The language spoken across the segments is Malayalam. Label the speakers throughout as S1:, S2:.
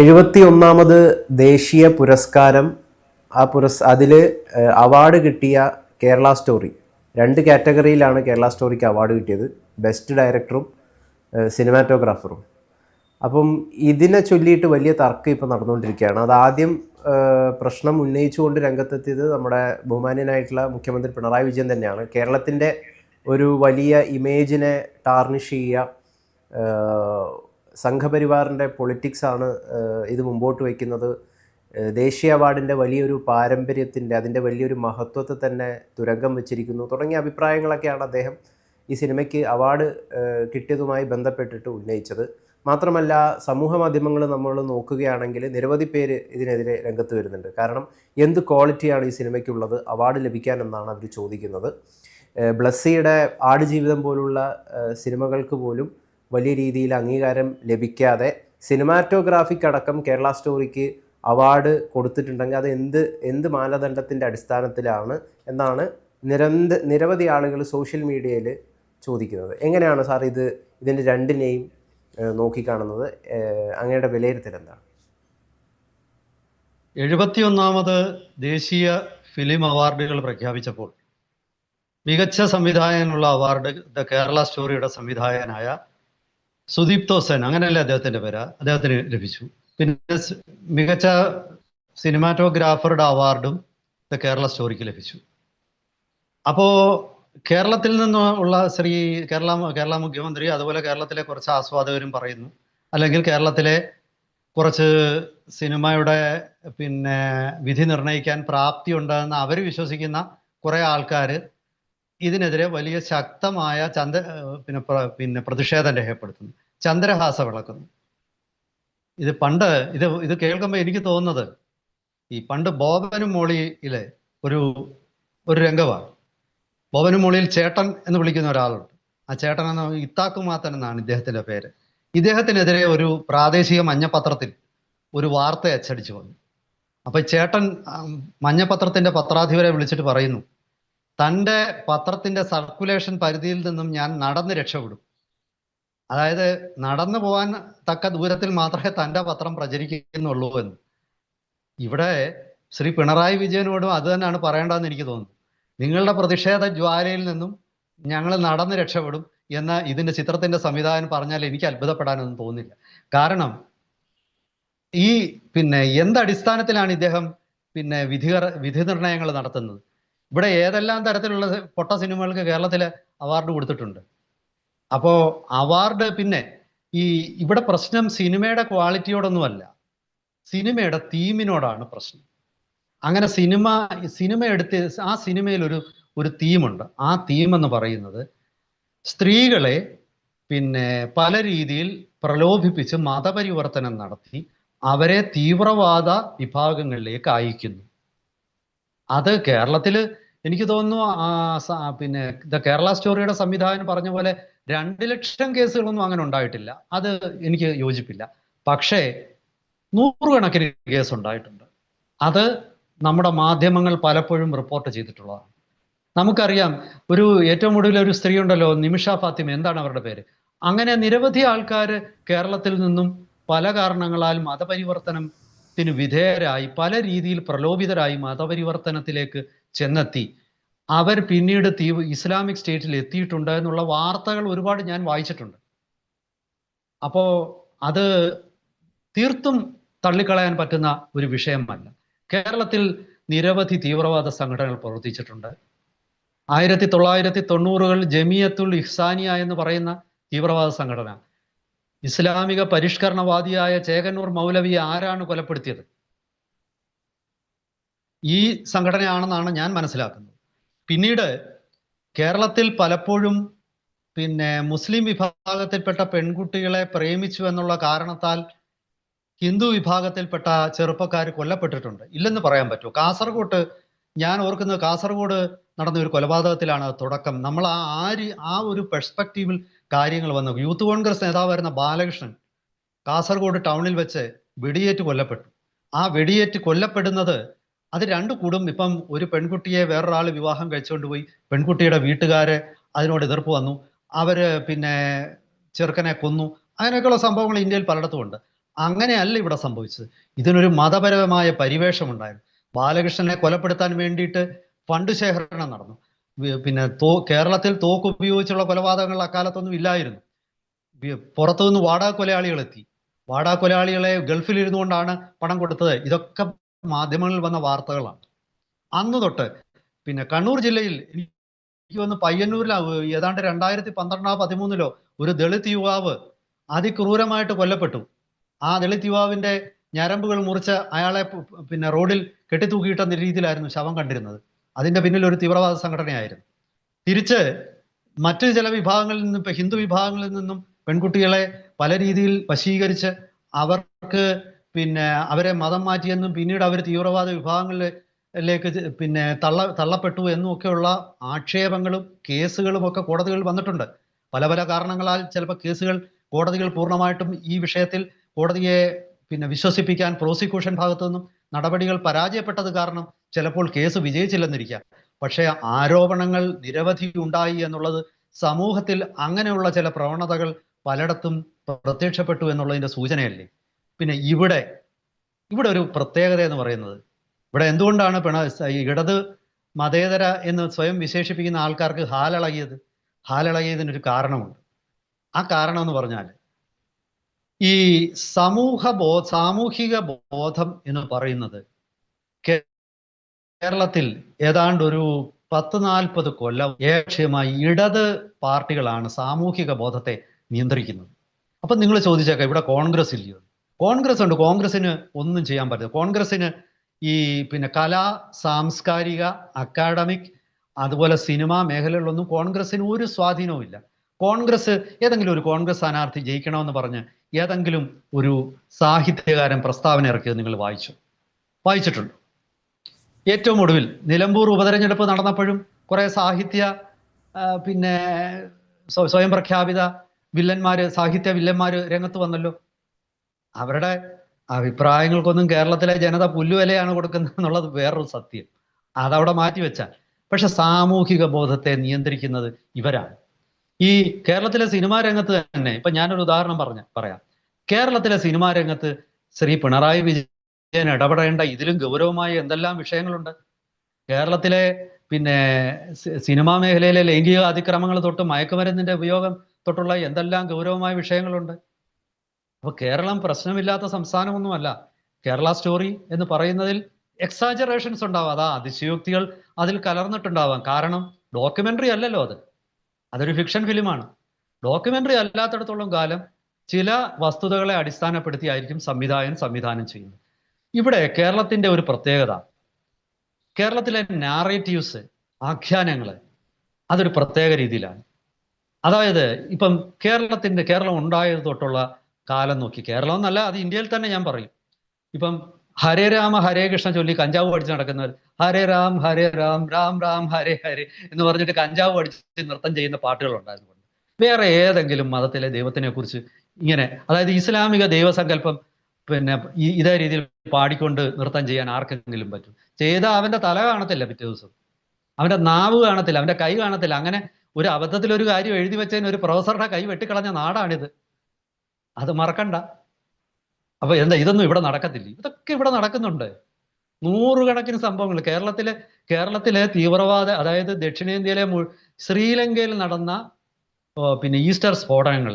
S1: എഴുപത്തി ഒന്നാമത് ദേശീയ പുരസ്കാരം. ആ പുരസ് അതിൽ അവാർഡ് കിട്ടിയ കേരള സ്റ്റോറി. രണ്ട് കാറ്റഗറിയിലാണ് കേരള സ്റ്റോറിക്ക് അവാർഡ് കിട്ടിയത്. ബെസ്റ്റ് ഡയറക്ടറും സിനിമാറ്റോഗ്രാഫറും അപ്പം ഇതിനെ ചൊല്ലിയിട്ട് വലിയ തർക്കം ഇപ്പോൾ നടന്നുകൊണ്ടിരിക്കുകയാണ്. അത് ആദ്യം പ്രശ്നം ഉന്നയിച്ചുകൊണ്ട് രംഗത്തെത്തിയത് നമ്മുടെ ബഹുമാന്യനായിട്ടുള്ള മുഖ്യമന്ത്രി പിണറായി വിജയൻ തന്നെയാണ്. കേരളത്തിന്റെ ഒരു വലിയ ഇമേജിനെ ടാർണിഷ് ചെയ്യുക സംഘപരിവാറിന്റെ പൊളിറ്റിക്സാണ് ഇത് മുമ്പോട്ട് വയ്ക്കുന്നത്. ദേശീയ അവാർഡിന്റെ വലിയൊരു പാരമ്പര്യത്തിന്റെ അതിന്റെ വലിയൊരു മഹത്വത്തെ തന്നെ തുരങ്കം വെച്ചിരിക്കുന്നു. തുടങ്ങിയ അഭിപ്രായങ്ങളൊക്കെയാണ് അദ്ദേഹം ഈ സിനിമയ്ക്ക് അവാർഡ് കിട്ടിയതുമായി ബന്ധപ്പെട്ടിട്ട് ഉന്നയിച്ചത്. മാത്രമല്ല സമൂഹ മാധ്യമങ്ങൾ നമ്മൾ നോക്കുകയാണെങ്കിൽ നിരവധി പേര് ഇതിനെതിരെ രംഗത്ത് വരുന്നുണ്ട്. കാരണം എന്ത് ക്വാളിറ്റിയാണ് ഈ സിനിമയ്ക്കുള്ളത്? അവാർഡ് ലഭിക്കാൻ എന്നാണ് അവർ ചോദിക്കുന്നത്. ബ്ലസ്സിയുടെ ആടുജീവിതം പോലുള്ള സിനിമകൾക്ക് പോലും വലിയ രീതിയിൽ അംഗീകാരം ലഭിക്കാതെ സിനിമാറ്റോഗ്രാഫിക് അടക്കം കേരള സ്റ്റോറിക്ക് അവാർഡ് കൊടുത്തിട്ടുണ്ടെങ്കിൽ അത് എന്ത് എന്ത് മാനദണ്ഡത്തിന്റെ അടിസ്ഥാനത്തിലാണ് എന്നാണ് നിരന്ത നിരവധി ആളുകൾ സോഷ്യൽ മീഡിയയിൽ ചോദിക്കുന്നത്. എങ്ങനെയാണ് സാർ ഇത് ഇതിന്റെ രണ്ടിനെയും നോക്കിക്കാണുന്നത്? അങ്ങയുടെ വിലയിരുത്തൽ എന്താണ്?
S2: എഴുപത്തിയൊന്നാമത് ദേശീയ ഫിലിം അവാർഡുകൾ പ്രഖ്യാപിച്ചപ്പോൾ മികച്ച സംവിധായകനുള്ള അവാർഡ് ദ കേരള സ്റ്റോറിയുടെ സംവിധായകനായ സുദീപ്തോ സെൻ അങ്ങനെയല്ലേ അദ്ദേഹത്തിന്റെ പേര്? അദ്ദേഹത്തിന് ലഭിച്ചു. പിന്നെ മികച്ച സിനിമാറ്റോഗ്രാഫറുടെ അവാർഡും ദ കേരള സ്റ്റോറിക്ക് ലഭിച്ചു. അപ്പോ കേരളത്തിൽ നിന്ന് ഉള്ള ശ്രീ കേരള കേരള മുഖ്യമന്ത്രി അതുപോലെ കേരളത്തിലെ കുറച്ച് ആസ്വാദകരും പറയുന്നു. അല്ലെങ്കിൽ കേരളത്തിലെ കുറച്ച് സിനിമയുടെ പിന്നെ വിധി നിർണയിക്കാൻ പ്രാപ്തി ഉണ്ടെന്ന് അവർ വിശ്വസിക്കുന്ന കുറേ ആൾക്കാർ ഇതിനെതിരെ വലിയ ശക്തമായ ചന്ദ്ര പിന്നെ പിന്നെ പ്രതിഷേധം രേഖപ്പെടുത്തുന്നു. ചന്ദ്രഹാസ വിളക്കുന്നു. ഇത് പണ്ട് ഇത് ഇത് കേൾക്കുമ്പോൾ എനിക്ക് തോന്നുന്നത് ഈ പണ്ട് ബോബനും മോളിയിലെ ഒരു ഒരു രംഗമാണ്. ബോബനും മോളിയിൽ ചേട്ടൻ എന്ന് വിളിക്കുന്ന ഒരാളുണ്ട്. ആ ചേട്ടൻ എന്ന ഇത്താക്കുമാത്തൻ എന്നാണ് ഇദ്ദേഹത്തിന്റെ പേര്. ഇദ്ദേഹത്തിനെതിരെ ഒരു പ്രാദേശിക മഞ്ഞപത്രത്തിൽ ഒരു വാർത്ത അച്ചടിച്ചു വന്നു. അപ്പൊ ചേട്ടൻ മഞ്ഞപത്രത്തിന്റെ പത്രാധിപരെ വിളിച്ചിട്ട് പറയുന്നു തന്റെ പത്രത്തിന്റെ സർക്കുലേഷൻ പരിധിയിൽ നിന്നും ഞാൻ നടന്ന് രക്ഷപ്പെടും. അതായത് നടന്നു പോകാൻ തക്ക ദൂരത്തിൽ മാത്രമേ തന്റെ പത്രം പ്രചരിക്കുന്നുള്ളൂ എന്ന്. ഇവിടെ ശ്രീ പിണറായി വിജയനോടും അത് തന്നെയാണ് പറയേണ്ടതെന്ന് എനിക്ക് തോന്നുന്നു. നിങ്ങളുടെ പ്രതിഷേധ ജ്വാലയിൽ നിന്നും ഞങ്ങൾ നടന്ന് രക്ഷപ്പെടും എന്ന ഇതിന്റെ ചിത്രത്തിന്റെ സംവിധാനം പറഞ്ഞാൽ എനിക്ക് അത്ഭുതപ്പെടാനൊന്നും തോന്നില്ല കാരണം ഈ പിന്നെ എന്തടിസ്ഥാനത്തിലാണ് ഇദ്ദേഹം പിന്നെ വിധി വിധി നിർണയങ്ങൾ നടത്തുന്നത്? ഇവിടെ ഏതെല്ലാം തരത്തിലുള്ള പൊട്ട സിനിമകൾക്ക് കേരളത്തിൽ അവാർഡ് കൊടുത്തിട്ടുണ്ട്. അപ്പോ അവാർഡ് പിന്നെ ഈ ഇവിടെ പ്രശ്നം സിനിമയുടെ ക്വാളിറ്റിയോടൊന്നുമല്ല സിനിമയുടെ തീമിനോടാണ് പ്രശ്നം. അങ്ങനെ സിനിമ സിനിമ എടുത്ത് ആ സിനിമയിൽ ഒരു ഒരു തീമുണ്ട് ആ തീം എന്ന് പറയുന്നത് സ്ത്രീകളെ പിന്നെ പല രീതിയിൽ പ്രലോഭിപ്പിച്ച് മതപരിവർത്തനം നടത്തി അവരെ തീവ്രവാദ വിഭാഗങ്ങളിലേക്ക് അയക്കുന്നു. അത് കേരളത്തിൽ എനിക്ക് തോന്നുന്നു പിന്നെ ദ കേരള സ്റ്റോറിയുടെ സംവിധായകൻ പറഞ്ഞ പോലെ രണ്ട് ലക്ഷം കേസുകളൊന്നും അങ്ങനെ ഉണ്ടായിട്ടില്ല. അത് എനിക്ക് യോജിപ്പില്ല. പക്ഷേ നൂറുകണക്കിന് കേസ് ഉണ്ടായിട്ടുണ്ട് അത് നമ്മുടെ മാധ്യമങ്ങൾ പലപ്പോഴും റിപ്പോർട്ട് ചെയ്തിട്ടുള്ളതാണ്. നമുക്കറിയാം ഒരു ഏറ്റവും ഒടുവിൽ ഒരു സ്ത്രീ ഉണ്ടല്ലോ നിമിഷ ഫാത്തിമ എന്താണ് അവരുടെ പേര്? അങ്ങനെ നിരവധി ആൾക്കാർ കേരളത്തിൽ നിന്നും പല കാരണങ്ങളാൽ മതപരിവർത്തനത്തിന് വിധേയരായി പല രീതിയിൽ പ്രലോഭിതരായി മതപരിവർത്തനത്തിലേക്ക് ചെന്നെത്തി. അവർ പിന്നീട് തീ ഇസ്ലാമിക് സ്റ്റേറ്റിൽ എത്തിയിട്ടുണ്ട് എന്നുള്ള വാർത്തകൾ ഒരുപാട് ഞാൻ വായിച്ചിട്ടുണ്ട്. അപ്പോൾ അത് തീർത്തും തള്ളിക്കളയാൻ പറ്റുന്ന ഒരു വിഷയമല്ല. കേരളത്തിൽ നിരവധി തീവ്രവാദ സംഘടനകൾ പ്രവർത്തിച്ചിട്ടുണ്ട്. ആയിരത്തി തൊള്ളായിരത്തി തൊണ്ണൂറുകളിൽ ജമിയത്തുൽ ഇഹ്സാനിയ എന്ന് പറയുന്ന തീവ്രവാദ സംഘടന. ഇസ്ലാമിക പരിഷ്കരണവാദിയായ ചേകന്നൂർ മൗലവിയെ ആരാണ് കൊലപ്പെടുത്തിയത്? ഈ സംഘടനയാണെന്നാണ് ഞാൻ മനസ്സിലാക്കുന്നത്. പിന്നീട് കേരളത്തിൽ പലപ്പോഴും പിന്നെ മുസ്ലിം വിഭാഗത്തിൽപ്പെട്ട പെൺകുട്ടികളെ പ്രേമിച്ചു എന്നുള്ള കാരണത്താൽ ഹിന്ദു വിഭാഗത്തിൽപ്പെട്ട ചെറുപ്പക്കാർ കൊല്ലപ്പെട്ടിട്ടുണ്ട്. ഇല്ലെന്ന് പറയാൻ പറ്റുമോ കാസർഗോട്ട് ഞാൻ ഓർക്കുന്നത് കാസർഗോഡ് നടന്ന ഒരു കൊലപാതകത്തിലാണ് തുടക്കം. നമ്മൾ ആ ആര് ആ ഒരു പെർസ്പെക്റ്റീവിൽ കാര്യങ്ങൾ വന്നു. യൂത്ത് കോൺഗ്രസ് നേതാവായിരുന്ന ബാലകൃഷ്ണൻ കാസർഗോഡ് ടൗണിൽ വെച്ച് വെടിയേറ്റ് കൊല്ലപ്പെട്ടു. ആ വെടിയേറ്റ് കൊല്ലപ്പെടുന്നത് അത് രണ്ടു കൂടും. ഇപ്പം ഒരു പെൺകുട്ടിയെ വേറൊരാൾ വിവാഹം കഴിച്ചുകൊണ്ട് പോയി. പെൺകുട്ടിയുടെ വീട്ടുകാര് അതിനോട് എതിർപ്പ് വന്നു. അവർ പിന്നെ ചെറുക്കനെ കൊന്നു. അങ്ങനെയൊക്കെയുള്ള സംഭവങ്ങൾ ഇന്ത്യയിൽ പലയിടത്തും ഉണ്ട്. അങ്ങനെയല്ല ഇവിടെ സംഭവിച്ചത്. ഇതിനൊരു മതപരമായ പരിവേഷം പരിവേഷമുണ്ടായിരുന്നു ബാലകൃഷ്ണനെ കൊലപ്പെടുത്താൻ വേണ്ടിയിട്ട് ഫണ്ട് ശേഖരണം നടന്നു. പിന്നെ തോ കേരളത്തിൽ തോക്ക് ഉപയോഗിച്ചുള്ള കൊലപാതകങ്ങൾ അക്കാലത്തൊന്നും ഇല്ലായിരുന്നു. പുറത്തുനിന്ന് വാടക കൊലയാളികൾ എത്തി. വാടക കൊലയാളികളെ ഗൾഫിൽ ഇരുന്നുകൊണ്ടാണ് പണം കൊടുത്തത്. ഇതൊക്കെ മാധ്യമങ്ങളിൽ വന്ന വാർത്തകളാണ്. അന്ന് തൊട്ട് പിന്നെ കണ്ണൂർ ജില്ലയിൽ എനിക്ക് വന്ന് പയ്യന്നൂരിലാ ഏതാണ്ട് രണ്ടായിരത്തി പന്ത്രണ്ടോ പതിമൂന്നിലോ ഒരു ദളിത് യുവാവ് അതിക്രൂരമായിട്ട് കൊല്ലപ്പെട്ടു. ആ ദളിത് യുവാവിന്റെ ഞരമ്പുകൾ മുറിച്ച് അയാളെ പിന്നെ റോഡിൽ കെട്ടിത്തൂക്കിയിട്ടെന്ന രീതിയിലായിരുന്നു ശവം കണ്ടിരുന്നത്. അതിന്റെ പിന്നിൽ ഒരു തീവ്രവാദ സംഘടനയായിരുന്നു. തിരിച്ച് മറ്റ് ചില വിഭാഗങ്ങളിൽ നിന്നും ഇപ്പൊ ഹിന്ദു വിഭാഗങ്ങളിൽ നിന്നും പെൺകുട്ടികളെ പല രീതിയിൽ വശീകരിച്ച് അവർക്ക് പിന്നെ അവരെ മതം മാറ്റിയെന്നും പിന്നീട് അവർ തീവ്രവാദ വിഭാഗങ്ങളിലേക്ക് പിന്നെ തള്ള തള്ളപ്പെട്ടു എന്നും ഒക്കെയുള്ള ആക്ഷേപങ്ങളും കേസുകളും ഒക്കെ കോടതികളിൽ വന്നിട്ടുണ്ട്. പല പല കാരണങ്ങളാൽ ചിലപ്പോൾ കേസുകൾ കോടതികൾ പൂർണമായിട്ടും ഈ വിഷയത്തിൽ കോടതിയെ പിന്നെ വിശ്വസിപ്പിക്കാൻ പ്രോസിക്യൂഷൻ ഭാഗത്തു നിന്നും നടപടികൾ പരാജയപ്പെട്ടത് കാരണം ചിലപ്പോൾ കേസ് വിജയിച്ചില്ലെന്നിരിക്കാം. പക്ഷേ ആരോപണങ്ങൾ നിരവധി ഉണ്ടായി എന്നുള്ളത് സമൂഹത്തിൽ അങ്ങനെയുള്ള ചില പ്രവണതകൾ പലയിടത്തും പ്രത്യക്ഷപ്പെട്ടു എന്നുള്ളതിന്റെ സൂചനയല്ലേ? പിന്നെ ഇവിടെ ഇവിടെ ഒരു പ്രത്യേകത എന്ന് പറയുന്നത്. ഇവിടെ എന്തുകൊണ്ടാണ് പിണ ഇടത് മതേതര എന്ന് സ്വയം വിശേഷിപ്പിക്കുന്ന ആൾക്കാർക്ക് ഹാലിളകിയത്? ഹാലിളകിയതിനൊരു കാരണമുണ്ട്. ആ കാരണം എന്ന് പറഞ്ഞാൽ ഈ സമൂഹ ബോ സാമൂഹിക ബോധം എന്ന് പറയുന്നത് കേരളത്തിൽ ഏതാണ്ട് ഒരു പത്ത് നാൽപ്പത് കൊല്ലം ഏക്ഷയമായി ഇടത് പാർട്ടികളാണ് സാമൂഹിക ബോധത്തെ നിയന്ത്രിക്കുന്നത്. അപ്പൊ നിങ്ങൾ ചോദിച്ചേക്കാം ഇവിടെ കോൺഗ്രസ് ഇല്ലയോ കോൺഗ്രസ് ഉണ്ട് കോൺഗ്രസിന് ഒന്നും ചെയ്യാൻ പറ്റില്ല. കോൺഗ്രസിന് ഈ പിന്നെ കലാ സാംസ്കാരിക അക്കാഡമിക് അതുപോലെ സിനിമാ മേഖലകളിലൊന്നും കോൺഗ്രസിന് ഒരു സ്വാധീനവും ഇല്ല. കോൺഗ്രസ് ഏതെങ്കിലും ഒരു കോൺഗ്രസ് സ്ഥാനാർത്ഥി ജയിക്കണമെന്ന് പറഞ്ഞ് ഏതെങ്കിലും ഒരു സാഹിത്യകാരൻ പ്രസ്താവന ഇറക്കിയത് നിങ്ങൾ വായിച്ചു. വായിച്ചിട്ടുണ്ട്. ഏറ്റവും ഒടുവിൽ നിലമ്പൂർ ഉപതെരഞ്ഞെടുപ്പ് നടന്നപ്പോഴും കുറേ സാഹിത്യ പിന്നെ സ്വയം പ്രഖ്യാപിത വില്ലന്മാര് സാഹിത്യ വില്ലന്മാര് രംഗത്ത് വന്നല്ലോ. അവരുടെ അഭിപ്രായങ്ങൾക്കൊന്നും കേരളത്തിലെ ജനത പുല്ലുവിലയാണ് കൊടുക്കുന്നത് എന്നുള്ളത് വേറൊരു സത്യം. അതവിടെ മാറ്റിവെച്ചാൽ പക്ഷെ സാമൂഹിക ബോധത്തെ നിയന്ത്രിക്കുന്നത് ഇവരാണ്. ഈ കേരളത്തിലെ സിനിമാ രംഗത്ത് തന്നെ ഇപ്പൊ ഞാനൊരു ഉദാഹരണം പറഞ്ഞ പറയാം. കേരളത്തിലെ സിനിമാ രംഗത്ത് ശ്രീ പിണറായി വിജയൻ ഇടപെടേണ്ട ഇതിലും ഗൗരവമായ എന്തെല്ലാം വിഷയങ്ങളുണ്ട്? കേരളത്തിലെ പിന്നെ സിനിമാ മേഖലയിലെ ലൈംഗിക അതിക്രമങ്ങൾ തൊട്ട് മയക്കുമരുന്നിന്റെ ഉപയോഗം തൊട്ടുള്ള എന്തെല്ലാം ഗൗരവമായ വിഷയങ്ങളുണ്ട്? അപ്പൊ കേരളം പ്രശ്നമില്ലാത്ത സംസ്ഥാനമൊന്നുമല്ല. കേരള സ്റ്റോറി എന്ന് പറയുന്നതിൽ എക്സാജറേഷൻസ് ഉണ്ടാവാം. അതാ അതിശയോക്തികൾ അതിൽ കലർന്നിട്ടുണ്ടാവാം. കാരണം ഡോക്യുമെന്ററി അല്ലല്ലോ അത്. അതൊരു ഫിക്ഷൻ ഫിലിമാണ് ഡോക്യുമെന്ററി അല്ലാത്തടത്തോളം കാലം ചില വസ്തുതകളെ അടിസ്ഥാനപ്പെടുത്തിയായിരിക്കും സംവിധായകൻ സംവിധാനം ചെയ്യുന്നത്. ഇവിടെ കേരളത്തിന്റെ ഒരു പ്രത്യേകത. കേരളത്തിലെ നാറേറ്റീവ്സ് ആഖ്യാനങ്ങൾ അതൊരു പ്രത്യേക രീതിയിലാണ്. അതായത് ഇപ്പം കേരളത്തിന്റെ കേരളം ഉണ്ടായത് തൊട്ടുള്ള കാലം നോക്കി. കേരളം എന്നല്ല അത് ഇന്ത്യയിൽ തന്നെ ഞാൻ പറയും. ഇപ്പം ഹരേ രാമ ഹരേ കൃഷ്ണ ചൊല്ലി കഞ്ചാവ് പഠിച്ച് നടക്കുന്നവർ ഹരേ രാം ഹരേ രാം രാം രാം ഹരേ ഹരേ എന്ന് പറഞ്ഞിട്ട് കഞ്ചാവ് പഠിച്ച് നൃത്തം ചെയ്യുന്ന പാട്ടുകൾ ഉണ്ടായിരുന്നു. വേറെ ഏതെങ്കിലും മതത്തിലെ ദൈവത്തിനെ കുറിച്ച് ഇങ്ങനെ അതായത് ഇസ്ലാമിക ദൈവസങ്കല്പം പിന്നെ ഇതേ രീതിയിൽ പാടിക്കൊണ്ട് നൃത്തം ചെയ്യാൻ ആർക്കെങ്കിലും പറ്റും? ചെയ്ത അവന്റെ തല കാണത്തില്ല പിറ്റേ ദിവസം. അവന്റെ നാവ് കാണത്തില്ല അവന്റെ കൈ കാണത്തില്ല. അങ്ങനെ ഒരു അബദ്ധത്തിൽ ഒരു കാര്യം എഴുതി വെച്ചതിന് ഒരു പ്രൊഫസറുടെ കൈ വെട്ടിക്കളഞ്ഞ നാടാണിത്. അത് മറക്കണ്ട. അപ്പൊ എന്താ ഇതൊന്നും ഇവിടെ നടക്കത്തില്ല. ഇതൊക്കെ ഇവിടെ നടക്കുന്നുണ്ട്. നൂറുകണക്കിന് സംഭവങ്ങൾ. കേരളത്തിലെ കേരളത്തിലെ തീവ്രവാദ അതായത് ദക്ഷിണേന്ത്യയിലെ ശ്രീലങ്കയിൽ നടന്ന പിന്നെ ഈസ്റ്റർ സ്ഫോടനങ്ങൾ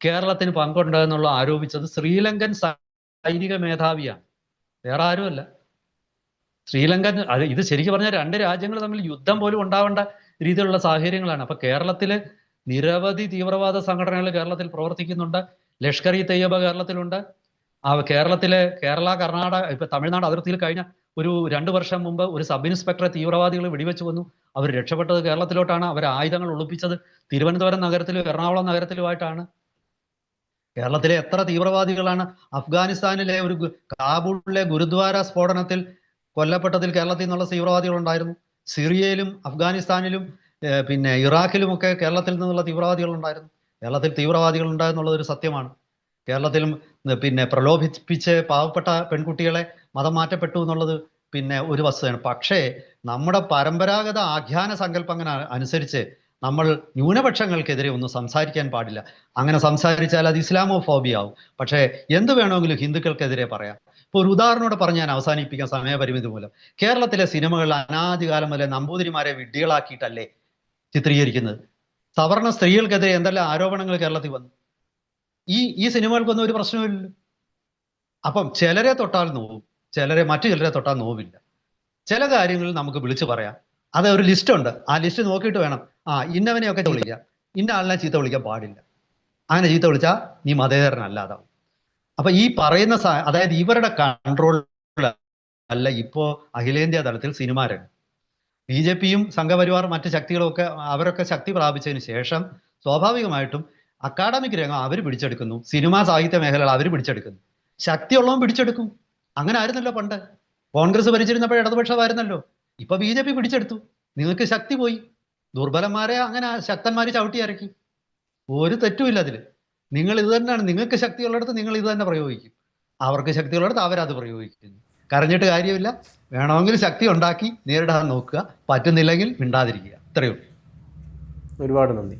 S2: കേരളത്തിന് പങ്കുണ്ടെന്നുള്ള ആരോപിച്ചത് ശ്രീലങ്കൻ സൈനിക മേധാവിയാണ്. വേറെ ആരുമല്ല. ശ്രീലങ്കൻ അത് ഇത് ശരിക്കും പറഞ്ഞാൽ രണ്ട് രാജ്യങ്ങൾ തമ്മിൽ യുദ്ധം പോലും ഉണ്ടാവേണ്ട രീതിയിലുള്ള സാഹചര്യങ്ങളാണ്. അപ്പൊ കേരളത്തിലെ നിരവധി തീവ്രവാദ സംഘടനകൾ കേരളത്തിൽ പ്രവർത്തിക്കുന്നുണ്ട്. ലഷ്കർ ഇ തയ്യബ കേരളത്തിലുണ്ട്. ആ കേരളത്തിലെ കേരള കർണാടക ഇപ്പൊ തമിഴ്നാട് അതിർത്തിയിൽ കഴിഞ്ഞ ഒരു രണ്ട് വർഷം മുമ്പ് ഒരു സബ് ഇൻസ്പെക്ടറെ തീവ്രവാദികൾ വെടിവെച്ച് വന്നു. അവർ രക്ഷപ്പെട്ടത് കേരളത്തിലോട്ടാണ്. അവർ ആയുധങ്ങൾ ഒളിപ്പിച്ചത് തിരുവനന്തപുരം നഗരത്തിലും എറണാകുളം നഗരത്തിലുമായിട്ടാണ്. കേരളത്തിലെ എത്ര തീവ്രവാദികളാണ് അഫ്ഗാനിസ്ഥാനിലെ ഒരു കാബൂളിലെ ഗുരുദ്വാര സ്ഫോടനത്തിൽ കൊല്ലപ്പെട്ടതിൽ കേരളത്തിൽ നിന്നുള്ള തീവ്രവാദികൾ ഉണ്ടായിരുന്നു. സിറിയയിലും അഫ്ഗാനിസ്ഥാനിലും പിന്നെ ഇറാഖിലുമൊക്കെ കേരളത്തിൽ നിന്നുള്ള തീവ്രവാദികൾ ഉണ്ടായിരുന്നു. കേരളത്തിൽ തീവ്രവാദികൾ ഒരു സത്യമാണ്. കേരളത്തിലും പിന്നെ പ്രലോഭിപ്പിച്ച് പാവപ്പെട്ട പെൺകുട്ടികളെ മതം മാറ്റപ്പെട്ടു എന്നുള്ളത് പിന്നെ ഒരു വസ്തുതയാണ്. പക്ഷേ നമ്മുടെ പരമ്പരാഗത ആഖ്യാന സങ്കല്പങ്ങൾ അനുസരിച്ച് നമ്മൾ ന്യൂനപക്ഷങ്ങൾക്കെതിരെ ഒന്നും സംസാരിക്കാൻ പാടില്ല. അങ്ങനെ സംസാരിച്ചാൽ അത് ഇസ്ലാമോ ഫോബിയ ആവും. പക്ഷേ എന്ത് വേണമെങ്കിലും ഹിന്ദുക്കൾക്കെതിരെ പറയാം. ഇപ്പൊ ഒരു ഉദാഹരണോടെ പറഞ്ഞ് ഞാൻ അവസാനിപ്പിക്കാൻ സമയപരിമിതി മൂലം. കേരളത്തിലെ സിനിമകളിൽ അനാദികാലം മുതലേ നമ്പൂതിരിമാരെ വിഡ്ഢികളാക്കിയിട്ടല്ലേ ചിത്രീകരിക്കുന്നത്. സവർണ സ്ത്രീകൾക്കെതിരെ എന്തെല്ലാം ആരോപണങ്ങൾ കേരളത്തിൽ വന്നു? ഈ ഈ സിനിമകൾക്കൊന്നും ഒരു പ്രശ്നമില്ലല്ലോ അപ്പം ചിലരെ തൊട്ടാൽ നോവും. ചിലരെ മറ്റു ചിലരെ തൊട്ടാൽ നോവില്ല. ചില കാര്യങ്ങൾ നമുക്ക് വിളിച്ചു പറയാം. അത് ഒരു ലിസ്റ്റ് ഉണ്ട്. ആ ലിസ്റ്റ് നോക്കിയിട്ട് വേണം. ആ ഇന്നവനെയൊക്കെ വിളിക്കാം. ഇന്ന ആളിനെ ചീത്ത വിളിക്കാൻ പാടില്ല. അങ്ങനെ ചീത്ത വിളിച്ചാൽ നീ മതേതരനല്ലാതാവും. അപ്പൊ ഈ പറയുന്ന അതായത് ഇവരുടെ കൺട്രോൾ അല്ല ഇപ്പോ അഖിലേന്ത്യാ തലത്തിൽ സിനിമാ രംഗം ബി ജെ പിയും സംഘപരിവാർ മറ്റ് ശക്തികളും ഒക്കെ അവരൊക്കെ ശക്തി പ്രാപിച്ചതിന് ശേഷം സ്വാഭാവികമായിട്ടും അക്കാഡമിക് രംഗം അവർ പിടിച്ചെടുക്കുന്നു. സിനിമാ സാഹിത്യ മേഖലകൾ അവർ പിടിച്ചെടുക്കുന്നു. ശക്തിയുള്ളവൻ പിടിച്ചെടുക്കും. അങ്ങനെ ആയിരുന്നല്ലോ പണ്ട്. കോൺഗ്രസ് ഭരിച്ചിരുന്നപ്പോൾ ഇടതുപക്ഷമായിരുന്നല്ലോ. ഇപ്പൊ ബി ജെ പി പിടിച്ചെടുത്തു. നിങ്ങൾക്ക് ശക്തി പോയി. ദുർബലന്മാരെ അങ്ങനെ ശക്തന്മാര് ചവിട്ടി ഇറക്കി. ഒരു തെറ്റുമില്ല അതിൽ നിങ്ങൾ ഇത് തന്നെയാണ്. നിങ്ങൾക്ക് ശക്തിയുള്ളിടത്ത് നിങ്ങൾ ഇത് തന്നെ പ്രയോഗിക്കും. അവർക്ക് ശക്തിയുള്ളിടത്ത് അവരത് പ്രയോഗിക്കുന്നു. കരഞ്ഞിട്ട് കാര്യമില്ല. വേണമെങ്കിൽ ശക്തി ഉണ്ടാക്കി നേരിടാൻ നോക്കുക. പറ്റുന്നില്ലെങ്കിൽ മിണ്ടാതിരിക്കുക. ഇത്രയുള്ളൂ
S1: ഒരുപാട് നന്ദി.